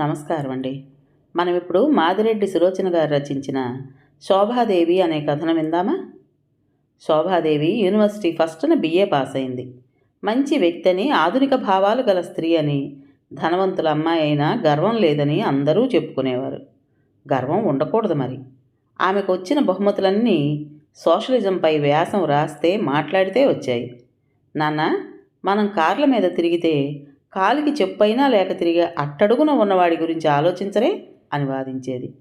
నమస్కారం అండి మనం ఇప్పుడు మాదిరెడ్డి సులోచన గారు రచించిన శోభాదేవి అనే కథను విందామా? శోభాదేవి యూనివర్సిటీ ఫస్ట్న బిఏ పాస్ అయింది మంచి వ్యక్తి అని ఆధునిక భావాలు గల స్త్రీ అని ధనవంతుల అమ్మాయి అయినా గర్వం లేదని అందరూ చెప్పుకునేవారు. గర్వం ఉండకూడదు మరి. ఆమెకు వచ్చిన బహుమతులన్నీ సోషలిజంపై వ్యాసం రాస్తే మాట్లాడితే వచ్చాయి. నాన్న మనం కార్ల మీద తిరిగితే కాలికి చెప్పైనా లేక తిరిగే అట్టడుగున ఉన్నవాడి గురించి ఆలోచించరే అని వాదించేది.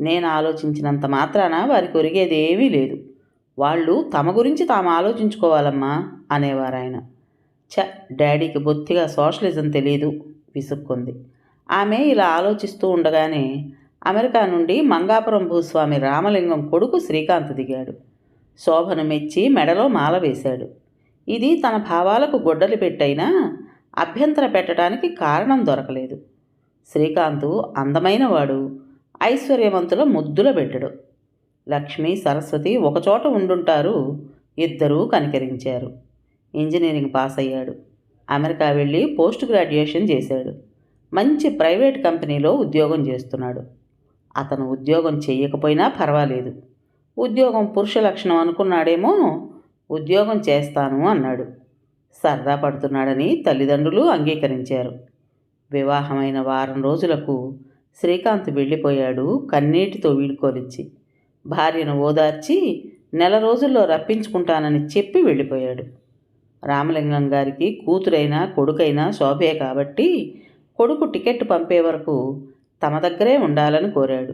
నేను ఆలోచించినంత మాత్రాన వారికి ఒరిగేది ఏమీ లేదు. వాళ్ళు తమ గురించి తాము ఆలోచించుకోవాలమ్మా అనేవారు ఆయన చ డాడీకి బొత్తిగా సోషలిజం తెలియదు విసుక్కుంది. ఆమె ఇలా ఆలోచిస్తూ ఉండగానే అమెరికా నుండి మంగాపురం భూస్వామి రామలింగం కొడుకు శ్రీకాంత్ దిగాడు. శోభను మెచ్చి మెడలో మాల వేశాడు. ఇది తన భావాలకు గొడ్డలి పెట్టైనా అభ్యంతర పెట్టడానికి కారణం దొరకలేదు. శ్రీకాంతు అందమైనవాడు. ఐశ్వర్యవంతుల ముద్దుల బిడ్డడు లక్ష్మి సరస్వతి ఒకచోట ఉండుంటారు. ఇద్దరూ కనికరించారు. ఇంజనీరింగ్ పాస్ అయ్యాడు అమెరికా వెళ్ళి పోస్ట్ గ్రాడ్యుయేషన్ చేశాడు. మంచి ప్రైవేట్ కంపెనీలో ఉద్యోగం చేస్తున్నాడు. అతను ఉద్యోగం చేయకపోయినా పర్వాలేదు. ఉద్యోగం పురుష లక్షణం అనుకున్నాడేమో ఉద్యోగం చేస్తాను అన్నాడు. సరదా పడుతున్నాడని తల్లిదండ్రులు అంగీకరించారు. వివాహమైన వారం రోజులకు శ్రీకాంత్ వెళ్ళిపోయాడు కన్నీటితో వీడుకోలిచ్చి. భార్యను ఓదార్చి నెల రోజుల్లో రప్పించుకుంటానని చెప్పి వెళ్ళిపోయాడు. రామలింగం గారికి కూతురైనా కొడుకైనా శోభే కాబట్టి కొడుకు టికెట్ పంపే వరకు తమ దగ్గరే ఉండాలని కోరాడు.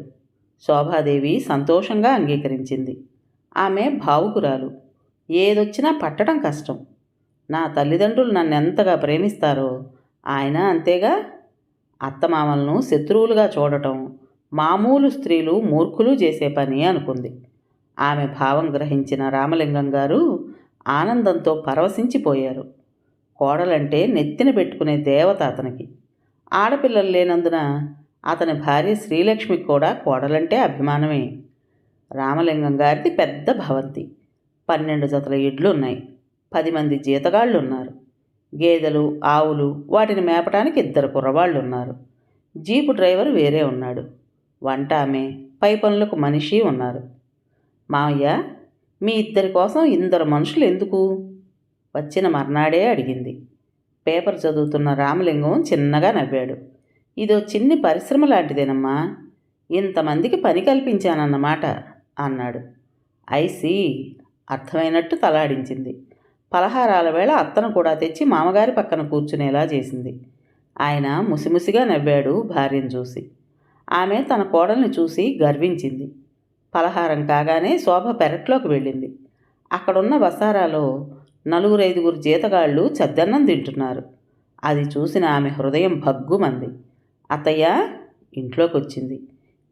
శోభాదేవి సంతోషంగా అంగీకరించింది. ఆమె భావుకురాలు. ఏదొచ్చినా పట్టడం కష్టం. నా తల్లిదండ్రులు నన్ను ఎంతగా ప్రేమిస్తారో ఆయన అంతేగా. అత్తమామలను శత్రువులుగా చూడటం మామూలు స్త్రీలు మూర్ఖులు చేసే పని అనుకుంది. ఆమె భావం గ్రహించిన రామలింగం గారు ఆనందంతో పరవశించిపోయారు. కోడలంటే నెత్తిన పెట్టుకునే దేవత అతనికి. ఆడపిల్లలు లేనందున అతని భార్య శ్రీలక్ష్మికి కూడా కోడలంటే అభిమానమే. రామలింగం గారిది పెద్ద భవంతి. పన్నెండు జతల ఇడ్లు ఉన్నాయి పది మంది జీతగాళ్ళు ఉన్నారు గేదెలు ఆవులు వాటిని మేపడానికి ఇద్దరు కుర్రవాళ్ళు ఉన్నారు జీపు డ్రైవర్ వేరే ఉన్నాడు. వంట ఆమె పై పనులకు మనిషి ఉన్నారు. మావయ్య మీ ఇద్దరి కోసం ఇందరు మనుషులు ఎందుకు? వచ్చిన మర్నాడే అడిగింది. పేపర్ చదువుతున్న రామలింగం చిన్నగా నవ్వాడు. ఇదో చిన్ని పరిశ్రమ లాంటిదేనమ్మా. ఇంతమందికి పని కల్పించానన్నమాట అన్నాడు. ఐసి అర్థమైనట్టు తలాడించింది. పలహారాల వేళ అత్తను కూడా తెచ్చి మామగారి పక్కన కూర్చునేలా చేసింది. ఆయన ముసిముసిగా నవ్వాడు భార్యను చూసి. ఆమె తన కోడల్ని చూసి గర్వించింది. పలహారం కాగానే శోభ పెరట్లోకి వెళ్ళింది. అక్కడున్న వసారాలో నలుగురు ఐదుగురు జీతగాళ్ళు చద్దన్నం తింటున్నారు. అది చూసిన ఆమె హృదయం భగ్గుమంది. అత్తయ్య ఇంట్లోకి వచ్చింది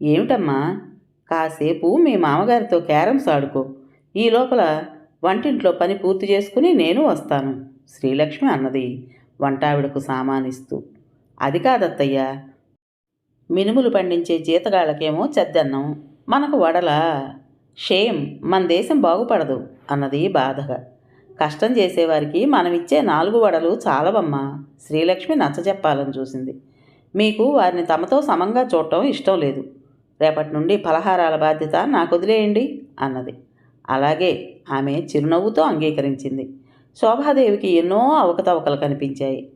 ఏమిటమ్మా కాసేపు మీ మామగారితో క్యారమ్స్ ఆడుకో. ఈ లోపల వంటింట్లో పని పూర్తి చేసుకుని నేను వస్తాను శ్రీలక్ష్మి అన్నది. వంటావిడకు సామానిస్తూ అది కాదత్తయ్య మినుములు పండించే జీతగాళ్ళకేమో చెద్దన్నం మనకు వడలా షేమ్ మన దేశం బాగుపడదు అన్నది బాధగా. కష్టం చేసేవారికి మనమిచ్చే నాలుగు వడలు చాలవమ్మా శ్రీలక్ష్మి నచ్చజెప్పాలని చూసింది. మీకు వారిని తమతో సమంగా చూడటం ఇష్టం లేదు. రేపటి నుండి పలహారాల బాధ్యత నాకు వదిలేయండి అన్నది. అలాగే ఆమె చిరునవ్వుతో అంగీకరించింది. శోభాదేవికి ఎన్నో అవకతవకలు కనిపించాయి.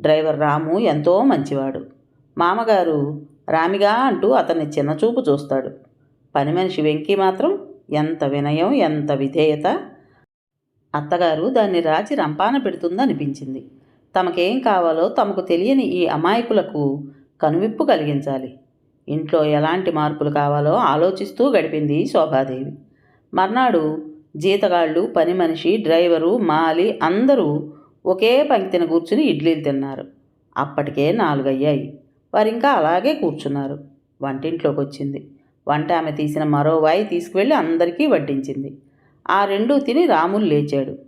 డ్రైవర్ రాము ఎంతో మంచివాడు. మామగారు రామిగా అంటూ అతన్ని చిన్నచూపు చూస్తాడు. పని మనిషి వెంకీ మాత్రం ఎంత వినయం ఎంత విధేయత. అత్తగారు దాన్ని రాచి రంపాన పెడుతుందనిపించింది. తమకేం కావాలో తమకు తెలియని ఈ అమాయకులకు కనువిప్పు కలిగించాలి. ఇంట్లో ఎలాంటి మార్పులు కావాలో ఆలోచిస్తూ గడిపింది శోభాదేవి. మర్నాడు జీతగాళ్ళు పని మనిషి డ్రైవరు మాలి అందరూ ఒకే పంక్తిన కూర్చుని ఇడ్లీలు తిన్నారు. అప్పటికే నాలుగయ్యాయి. వారు ఇంకా అలాగే కూర్చున్నారు. వంటింట్లోకి వచ్చింది వంట ఆమె తీసిన మరో వాయి తీసుకువెళ్ళి అందరికీ వడ్డించింది. ఆ రెండూ తిని రాములు లేచాడు.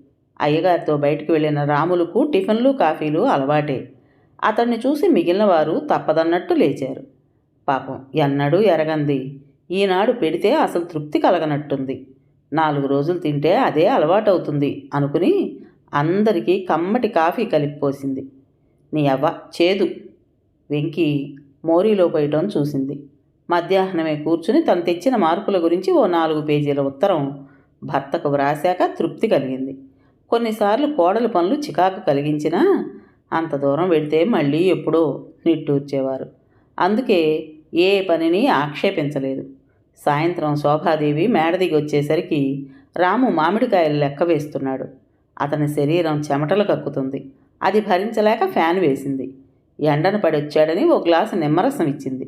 అయ్యగారితో బయటికి వెళ్ళిన రాములకు టిఫిన్లు కాఫీలు అలవాటే. అతన్ని చూసి మిగిలిన వారు తప్పదన్నట్టు లేచారు. పాపం ఎన్నడూ ఎరగంది. ఈనాడు పెడితే అసలు తృప్తి కలగనట్టుంది. నాలుగు రోజులు తింటే అదే అలవాటు అవుతుంది అనుకుని అందరికీ కమ్మటి కాఫీ కలిపి పోసింది నీ అవ్వ చేదు. వెంకి మోరీలో పోయటం చూసింది. మధ్యాహ్నమే కూర్చుని తను తెచ్చిన మార్కుల గురించి ఓ నాలుగు పేజీల ఉత్తరం భర్తకు వ్రాశాక తృప్తి కలిగింది. కొన్నిసార్లు కోడలి పనులు చికాకు కలిగించినా అంత దూరం వెడితే మళ్ళీ ఎప్పుడో నిట్టూర్చేవారు. అందుకే ఏ పనిని ఆక్షేపించలేదు. సాయంత్రం శోభాదేవి మేడదిగి వచ్చేసరికి రాము మామిడికాయలు లెక్క వేస్తున్నాడు. అతని శరీరం చెమటలు కక్కుతుంది. అది భరించలేక ఫ్యాన్ వేసింది. ఎండను పడి వచ్చాడని ఓ గ్లాసు నిమ్మరసం ఇచ్చింది.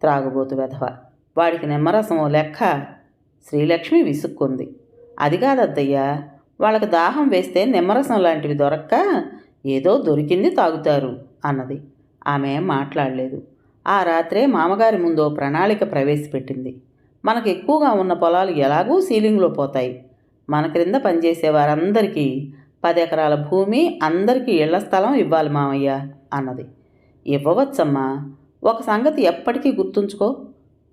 త్రాగుబోతు వెధవ వాడికి నిమ్మరసం ఓ లెక్క శ్రీలక్ష్మి విసుక్కుంది. అది కాదద్దయ్యా వాళ్ళకి దాహం వేస్తే నిమ్మరసం లాంటివి దొరక్క ఏదో దొరికింది తాగుతారు అన్నది. ఆమె మాట్లాడలేదు. ఆ రాత్రే మామగారి ముందు ప్రణాళిక ప్రవేశపెట్టింది. మనకు ఎక్కువగా ఉన్న పొలాలు ఎలాగూ సీలింగ్లో పోతాయి. మన క్రింద పనిచేసే వారందరికీ పది ఎకరాల భూమి అందరికీ ఇళ్ళ స్థలం ఇవ్వాలి మామయ్య అన్నది. ఇవ్వవచ్చమ్మా. ఒక సంగతి ఎప్పటికీ గుర్తుంచుకో.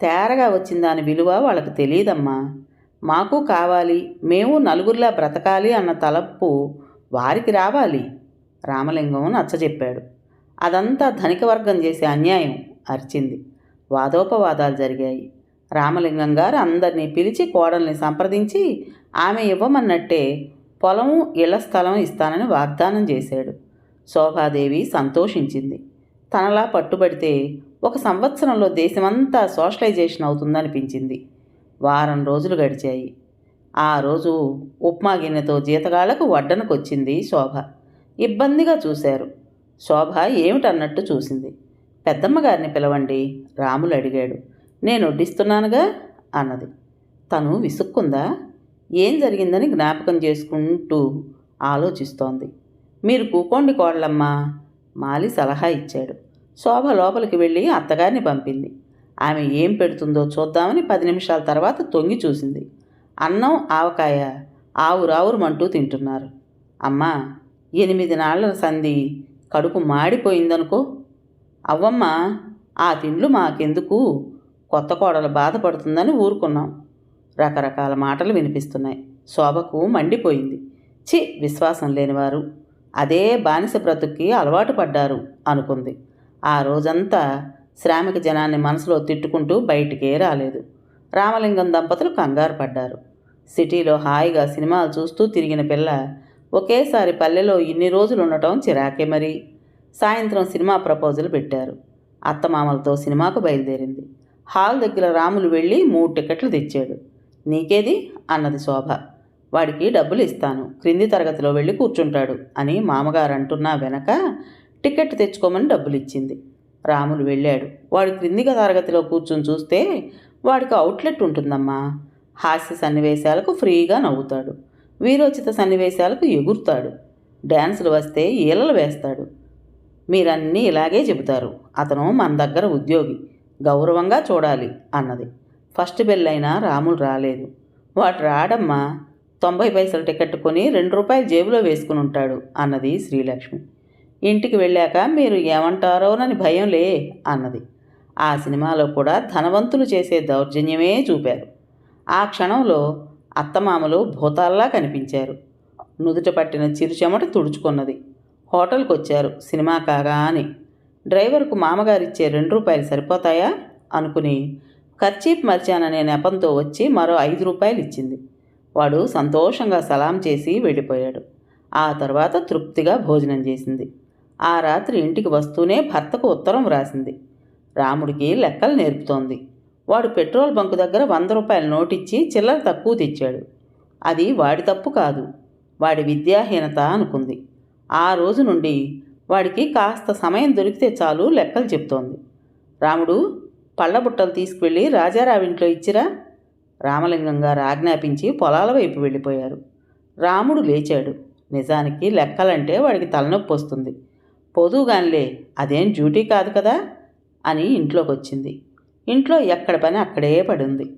తేరగా వచ్చిన దాని విలువ వాళ్ళకి తెలియదమ్మా. మాకు కావాలి మేము నలుగురిలా బ్రతకాలి అన్న తలపు వారికి రావాలి రామలింగం నచ్చజెప్పాడు. అదంతా ధనిక వర్గం చేసే అన్యాయం అరిచింది. వాదోపవాదాలు జరిగాయి. రామలింగం గారు అందరినీ పిలిచి కోడల్ని సంప్రదించి ఆమె ఇవ్వమన్నట్టే పొలము ఇళ్ళ స్థలం ఇస్తానని వాగ్దానం చేశాడు. శోభాదేవి సంతోషించింది. తనలా పట్టుబడితే ఒక సంవత్సరంలో దేశమంతా సోషలైజేషన్ అవుతుందనిపించింది. వారం రోజులు గడిచాయి. ఆ రోజు ఉప్మా గిన్నెతో జీతగాళ్ళకు వడ్డనకొచ్చింది శోభ. ఇబ్బందిగా చూశారు. శోభ ఏమిటన్నట్టు చూసింది. పెద్దమ్మ గారిని పిలవండి రాములు అడిగాడు. నేను వడ్డిస్తున్నానుగా అన్నది. తను విసుక్కుందా? ఏం జరిగిందని జ్ఞాపకం చేసుకుంటూ ఆలోచిస్తోంది. మీరు కూకోండి కోడలమ్మా మాలి సలహా ఇచ్చాడు. శోభ లోపలికి వెళ్ళి అత్తగారిని పంపింది. ఆమె ఏం పెడుతుందో చూద్దామని పది నిమిషాల తర్వాత తొంగి చూసింది. అన్నం ఆవకాయ ఆవురావురమంటూ తింటున్నారు. అమ్మా ఎనిమిది నాళ్ళ సంధి కడుపు మాడిపోయిందనుకో. అవ్వమ్మ ఆ తిండ్లు మాకెందుకు? కొత్త కోడలు బాధపడుతుందని ఊరుకున్నాం. రకరకాల మాటలు వినిపిస్తున్నాయి. శోభకు మండిపోయింది. చి విశ్వాసం లేనివారు. అదే బానిస బ్రతుక్కి అలవాటు పడ్డారు అనుకుంది. ఆ రోజంతా శ్రామిక జనాన్ని మనసులో తిట్టుకుంటూ బయటికే రాలేదు. రామలింగం దంపతులు కంగారు పడ్డారు. సిటీలో హాయిగా సినిమాలు చూస్తూ తిరిగిన పిల్ల ఒకేసారి పల్లెలో ఇన్ని రోజులు ఉండటం చిరాకే మరి. సాయంత్రం సినిమా ప్రపోజల్ పెట్టారు. అత్తమామలతో సినిమాకు బయలుదేరింది. హాల్ దగ్గర రాములు వెళ్ళి మూడు టికెట్లు తెచ్చాడు. నీకేది? అన్నది శోభ. వాడికి డబ్బులు ఇస్తాను. క్రింది తరగతిలో వెళ్ళి కూర్చుంటాడు అని మామగారు అంటున్నా వెనక టికెట్ తెచ్చుకోమని డబ్బులు ఇచ్చింది రాములు వెళ్ళాడు. వాడు క్రిందిగా తరగతిలో కూర్చుని చూస్తే వాడికి అవుట్లెట్ ఉంటుందమ్మా. హాస్య సన్నివేశాలకు ఫ్రీగా నవ్వుతాడు. వీరోచిత సన్నివేశాలకు ఎగురుతాడు. డ్యాన్సులు వస్తే ఈలలు వేస్తాడు. మీరన్నీ ఇలాగే చెబుతారు. అతను మన దగ్గర ఉద్యోగి. గౌరవంగా చూడాలి అన్నది. ఫస్ట్ బెల్ అయినా రాములు రాలేదు. వాడు రాడమ్మా తొంభై పైసలు టికెట్ కొని రెండు రూపాయలు జేబులో వేసుకుని ఉంటాడు అన్నది శ్రీలక్ష్మి. ఇంటికి వెళ్ళాక మీరు ఏమంటారోనని భయంలే అన్నది. ఆ సినిమాలో కూడా ధనవంతులు చేసే దౌర్జన్యమే చూపారు. ఆ క్షణంలో అత్తమామలు భూతాల్లా కనిపించారు. నుదుట పట్టిన చిరుచెమట తుడుచుకున్నది. హోటల్కి వచ్చారు సినిమా కాగా అని డ్రైవర్కు మామగారిచ్చే రెండు రూపాయలు సరిపోతాయా? అనుకుని ఖర్చీప్ మర్చాననే నెపంతో వచ్చి మరో ఐదు రూపాయలు ఇచ్చింది వాడు సంతోషంగా సలాం చేసి వెళ్ళిపోయాడు. ఆ తర్వాత తృప్తిగా భోజనం చేసింది. ఆ రాత్రి ఇంటికి వస్తూనే భర్తకు ఉత్తరం వ్రాసింది. రాముడికి లెక్కలు నేర్పుతోంది. వాడు పెట్రోల్ బంకు దగ్గర వంద రూపాయల నోటిచ్చి చిల్లర తక్కువ తెచ్చాడు. అది వాడి తప్పు కాదు. వాడి విద్యాహీనత అనుకుంది. ఆ రోజు నుండి వాడికి కాస్త సమయం దొరికితే చాలు లెక్కలు చెప్తోంది. రాముడు పళ్ళబుట్టలు తీసుకువెళ్ళి రాజారావింట్లో ఇచ్చిరా? రామలింగం గారు ఆజ్ఞాపించి పొలాల వైపు వెళ్ళిపోయారు. రాముడు లేచాడు. నిజానికి లెక్కలంటే వాడికి తలనొప్పి వస్తుంది. పొదుగానిలే అదేం డ్యూటీ కాదు కదా? అని ఇంట్లోకి వచ్చింది ఇంట్లో ఎక్కడ పని అక్కడే పడింది.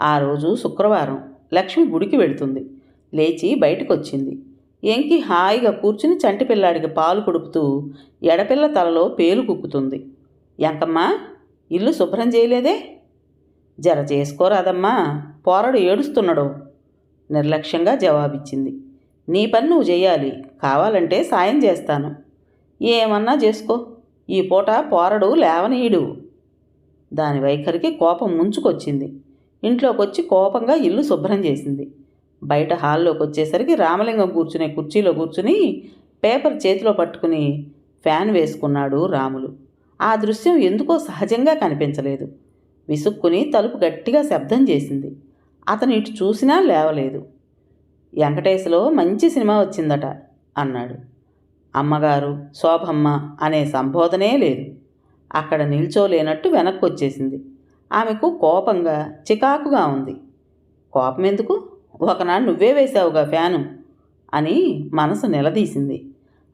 ఆ రోజు శుక్రవారం లక్ష్మి గుడికి వెళుతుంది. లేచి బయటకు వచ్చింది ఎంకి హాయిగా కూర్చుని చంటి పిల్లాడికి పాలు కుడుపుతూ ఎడపిల్ల తలలో పేలు కుక్కుతుంది. ఎంకమ్మా ఇల్లు శుభ్రం చేయలేదే? జర చేసుకోరాదమ్మా పోరడు ఏడుస్తున్నాడు నిర్లక్ష్యంగా జవాబిచ్చింది. నీ పని నువ్వు చేయాలి కావాలంటే సాయం చేస్తాను. ఏమన్నా చేసుకో ఈ పూట పోరడు లేవనీయుడు దాని వైఖరికి కోపం ముంచుకొచ్చింది. ఇంట్లోకి వచ్చి కోపంగా ఇల్లు శుభ్రం చేసింది. బయట హాల్లోకి వచ్చేసరికి రామలింగం కూర్చునే కుర్చీలో కూర్చుని పేపర్ చేతిలో పట్టుకుని ఫ్యాన్ వేసుకున్నాడు రాములు. ఆ దృశ్యం ఎందుకో సహజంగా కనిపించలేదు. విసుక్కుని తలుపు గట్టిగా శబ్దం చేసింది. అతను ఇటు చూసినా లేవలేదు. వెంకటేశ్లో మంచి సినిమా వచ్చిందట అన్నాడు. అమ్మగారు శోభమ్మ అనే సంబోధనే లేదు. అక్కడ నిల్చోలేనట్టు వెనక్కి వచ్చేసింది ఆమెకు కోపంగా చికాకుగా ఉంది. కోపం ఎందుకు ఒకనాడు నువ్వే వేశావుగా ఫ్యాను అని మనసు నిలదీసింది.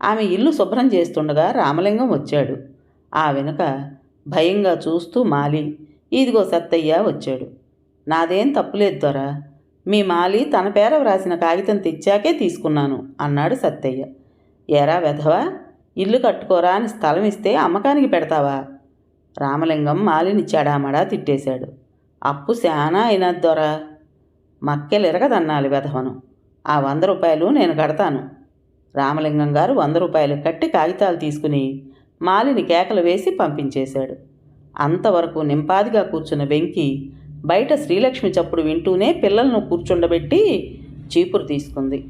ఆమె ఇల్లు శుభ్రం చేస్తుండగా రామలింగం వచ్చాడు. ఆ వెనుక భయంగా చూస్తూ మాలి ఇదిగో సత్తయ్య వచ్చాడు. నాదేం తప్పులేదు దొరా మీ మాలి తన పేర వ్రాసిన కాగితం తెచ్చాకే తీసుకున్నాను అన్నాడు సత్తయ్య. ఎరా వెధవా ఇల్లు కట్టుకోరా అని స్థలం ఇస్తే అమ్మకానికి పెడతావా? రామలింగం మాలిని చెడామడా తిట్టేశాడు. అప్పు శానా అయినా దొరా. మక్కెలిరగదన్నాలి వెధవను. ఆ వంద రూపాయలు నేను కడతాను. రామలింగం గారు వంద రూపాయలు కట్టి కాగితాలు తీసుకుని మాలిని కేకలు వేసి పంపించేశాడు. అంతవరకు నింపాదిగా కూర్చున్న వెంకి బయట శ్రీలక్ష్మి చప్పుడు వింటూనే పిల్లలను కూర్చుండబెట్టి చీపురు తీసుకుంది.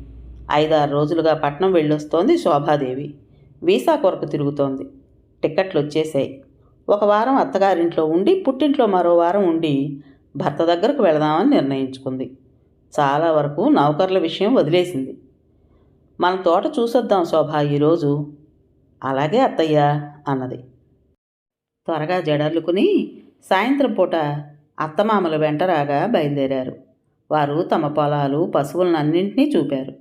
ఐదారు రోజులుగా పట్నం వెళ్ళొస్తోంది శోభాదేవి. వీసా కొరకు తిరుగుతోంది. టిక్కెట్లు వచ్చేసాయి ఒక వారం అత్తగారింట్లో ఉండి పుట్టింట్లో మరో వారం ఉండి భర్త దగ్గరకు వెళదామని నిర్ణయించుకుంది. చాలా వరకు నౌకర్ల విషయం వదిలేసింది. మన తోట చూసొద్దాం శోభ ఈరోజు. అలాగే అత్తయ్య అన్నది. త్వరగా జడర్లుకుని సాయంత్రం పూట అత్తమామల వెంట రాగా బయలుదేరారు. వారు తమ పొలాలు పశువులనన్నింటినీ చూపారు.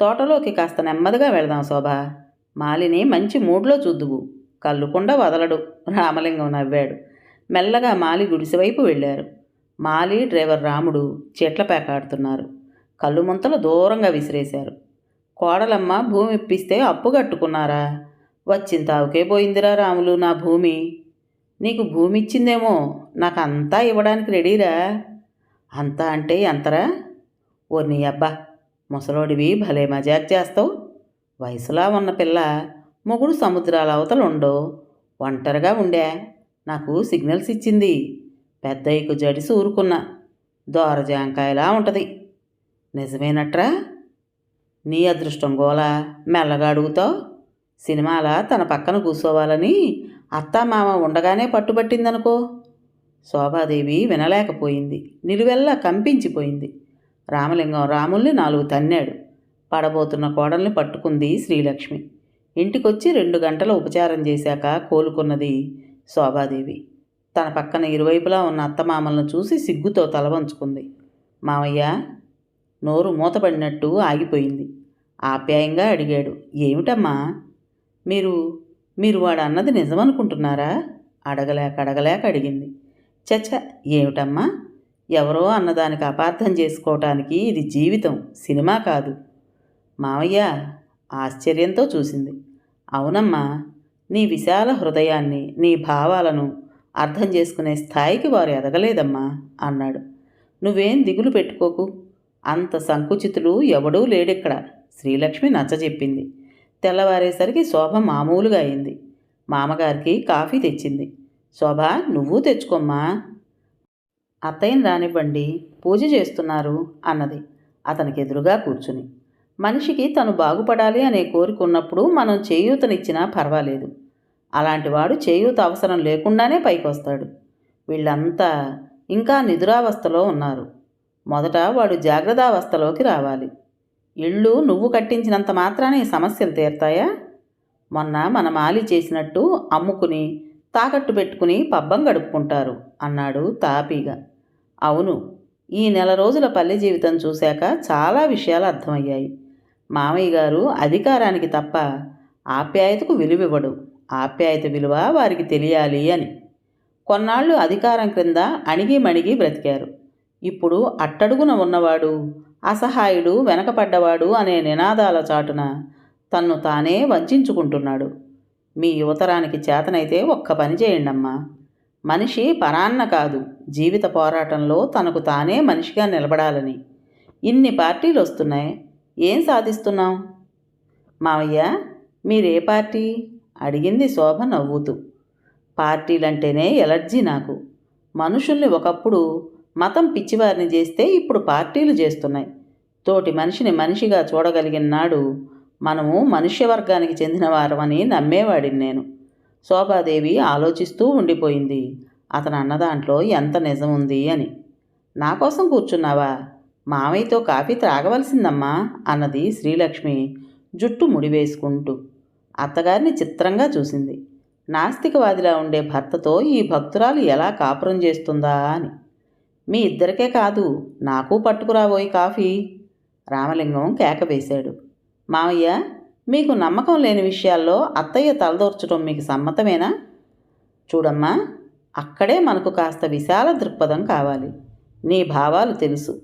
తోటలోకి కాస్త నెమ్మదిగా వెళదాం శోభ. మాలిని మంచి మూడ్లో చూద్దువు. కళ్ళుకుండా వదలడు. రామలింగం నవ్వాడు. మెల్లగా మాలి గుడిసెవైపు వెళ్ళారు. మాలి డ్రైవర్ రాముడు చెట్ల పేకాడుతున్నారు. కళ్ళు ముంతలు దూరంగా విసిరేశారు. కోడలమ్మ భూమి ఇప్పిస్తే అప్పు కట్టుకున్నారా? వచ్చిన తావుకే పోయిందిరా రాములు నా భూమి. నీకు భూమి ఇచ్చిందేమో నాకు అంతా ఇవ్వడానికి రెడీరా? అంతా అంటే ఎంతరా? ఓ నీ అబ్బా ముసలోడివి భలే మజాక్ చేస్తావు. వయసులా ఉన్న పిల్ల మొగుడు సముద్రాల అవతలు ఉండో ఒంటరిగా ఉండే నాకు సిగ్నల్స్ ఇచ్చింది పెద్దయ్యకు జడిసి ఊరుకున్నా దోర జాంకాయలా ఉంటుంది. నిజమేనట్రా? నీ అదృష్టం గోలా మెల్లగా అడుగుతావు. సినిమాలా తన పక్కన కూర్చోవాలని అత్తామామ ఉండగానే పట్టుబట్టిందనుకో. శోభాదేవి వినలేకపోయింది. నిలువెల్లా కంపించిపోయింది. రామలింగం రాముల్ని నాలుగు తన్నాడు. పడబోతున్న కోడల్ని పట్టుకుంది శ్రీలక్ష్మి. ఇంటికొచ్చి రెండు గంటల ఉపచారం చేశాక కోలుకున్నది శోభాదేవి. తన పక్కన ఇరువైపులా ఉన్న అత్తమామలను చూసి సిగ్గుతో తలవంచుకుంది మామయ్య నోరు మూతపడినట్టు ఆగిపోయింది. ఆప్యాయంగా అడిగాడు. ఏమిటమ్మా? మీరు మీరు వాడు అన్నది నిజమనుకుంటున్నారా? అడగలేక అడగలేక అడిగింది. చచ్చ ఏమిటమ్మా? ఎవరో అన్నదానికి అపార్థం చేసుకోవటానికి ఇది జీవితం సినిమా కాదు. మావయ్య ఆశ్చర్యంతో చూసింది. అవునమ్మా నీ విశాల హృదయాన్ని నీ భావాలను అర్థం చేసుకునే స్థాయికి వారు ఎదగలేదమ్మా అన్నాడు. నువ్వేం దిగులు పెట్టుకోకు. అంత సంకుచితులు ఎవడూ లేడిక్కడ. శ్రీలక్ష్మి నచ్చజెప్పింది తెల్లవారేసరికి శోభ మామూలుగా అయింది. మామగారికి కాఫీ తెచ్చింది. శోభ నువ్వు తెచ్చుకోమ్మా. అత్తయ్యని రానివ్వండి. పూజ చేస్తున్నారు అన్నది అతనికి ఎదురుగా కూర్చుని. మనిషికి తను బాగుపడాలి అనే కోరిక ఉన్నప్పుడు మనం చేయూతనిచ్చినా పర్వాలేదు. అలాంటి వాడు చేయూత అవసరం లేకుండానే పైకొస్తాడు. వీళ్ళంతా ఇంకా నిదురావస్థలో ఉన్నారు. మొదట వాడు జాగ్రత్తావస్థలోకి రావాలి. ఇళ్ళు నువ్వు కట్టించినంత మాత్రానే సమస్యలు తీరుతాయా? మొన్న మన మాలి చేసినట్టు అమ్ముకుని తాకట్టు పెట్టుకుని పబ్బం గడుపుకుంటారు అన్నాడు తాపీగా. అవును ఈ నెల రోజుల పల్లె జీవితం చూశాక చాలా విషయాలు అర్థమయ్యాయి. మామయ్య గారు అధికారానికి తప్ప ఆప్యాయతకు విలువివ్వడు. ఆప్యాయత విలువ వారికి తెలియాలి అని. కొన్నాళ్ళు అధికారం క్రింద అణిగి మణిగి బ్రతికారు. ఇప్పుడు అట్టడుగున ఉన్నవాడు అసహాయుడు వెనకపడ్డవాడు అనే నినాదాల చాటున తన్ను తానే వంచుకుంటున్నాడు. మీ యువతరానికి చేతనైతే ఒక్క పని చేయండమ్మా. మనిషి పరాన్న కాదు. జీవిత పోరాటంలో తనకు తానే మనిషిగా నిలబడాలని. ఇన్ని పార్టీలు వస్తున్నాయి. ఏం సాధిస్తున్నాం మావయ్య మీరే పార్టీ? అడిగింది శోభ నవ్వుతూ. పార్టీలంటేనే ఎలర్జీ నాకు. మనుషుల్ని ఒకప్పుడు మతం పిచ్చివారిని చేస్తే ఇప్పుడు పార్టీలు చేస్తున్నాయి. తోటి మనిషిని మనిషిగా చూడగలిగిన నాడు మనము మనుష్యవర్గానికి చెందిన వారమని నమ్మేవాడిని నేను. శోభాదేవి ఆలోచిస్తూ ఉండిపోయింది. అతను అన్న దాంట్లో ఎంత నిజం ఉంది అని. నా కోసం కూర్చున్నావా? మామయ్యతో కాఫీ త్రాగవలసిందమ్మా అన్నది శ్రీలక్ష్మి జుట్టు ముడివేసుకుంటూ. అత్తగారిని చిత్రంగా చూసింది. నాస్తికవాదిలా ఉండే భర్తతో ఈ భక్తురాలు ఎలా కాపురం చేస్తుందా అని. మీ ఇద్దరికే కాదు నాకు పట్టుకురాబోయి కాఫీ. రామలింగం కేక వేశాడు. మామయ్య మీకు నమ్మకం లేని విషయాల్లో అత్తయ్య తలదోర్చడం మీకు సమ్మతమేనా? చూడమ్మా అక్కడే మనకు కాస్త విశాల దృక్పథం కావాలి. నీ భావాలు తెలుసు.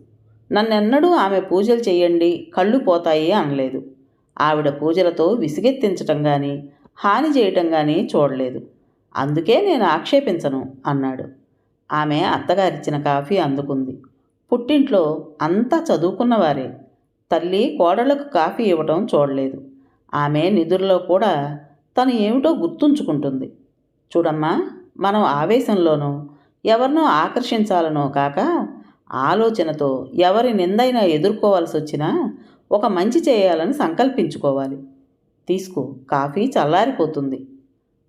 నన్నెన్నడూ ఆమె పూజలు చేయండి కళ్ళు పోతాయి అనలేదు. ఆవిడ పూజలతో విసిగెత్తించటం కానీ హాని చేయటం కానీ చూడలేదు. అందుకే నేను ఆక్షేపించను అన్నాడు. ఆమె అత్తగారిచ్చిన కాఫీ అందుకుంది. పుట్టింట్లో అంతా చదువుకున్నవారే తల్లి కోడళ్ళకు కాఫీ ఇవ్వటం చూడలేదు. ఆమె నిధుల్లో కూడా తను ఏమిటో గుర్తుంచుకుంటుంది. చూడమ్మా మనం ఆవేశంలోనో ఎవరినో ఆకర్షించాలనో కాక ఆలోచనతో ఎవరి నిందైనా ఎదుర్కోవాల్సి వచ్చినా ఒక మంచి చేయాలని సంకల్పించుకోవాలి. తీసుకో కాఫీ చల్లారిపోతుంది.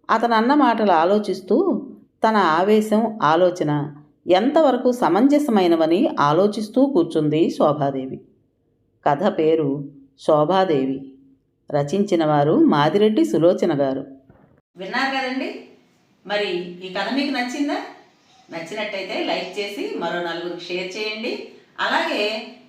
అతను అన్న మాటలు ఆలోచిస్తూ తన ఆవేశం ఆలోచన ఎంతవరకు సమంజసమైనవని ఆలోచిస్తూ కూర్చుంది శోభాదేవి. కథ పేరు శోభాదేవి. రచించిన వారు మాదిరెడ్డి సులోచన గారు. విన్నారు కదండి? మరి ఈ కథ మీకు నచ్చిందా? నచ్చినట్టయితే లైక్ చేసి మరో నలుగురికి షేర్ చేయండి. అలాగే